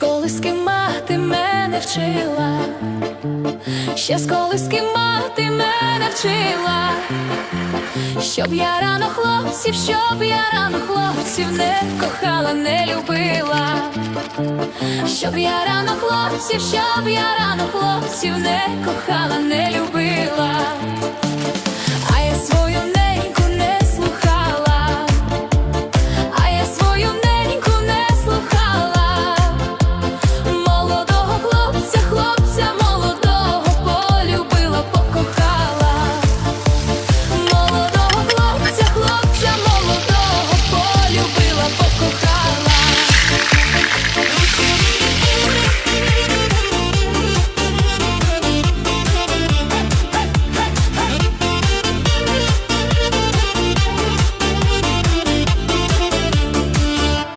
колиски мати мене вчила, ще з колиски мати мене вчила, щоб я рано хлопців, щоб я рано хлопців не кохала, не любила, щоб я рано хлопців, щоб я рано хлопців не кохала, не любила.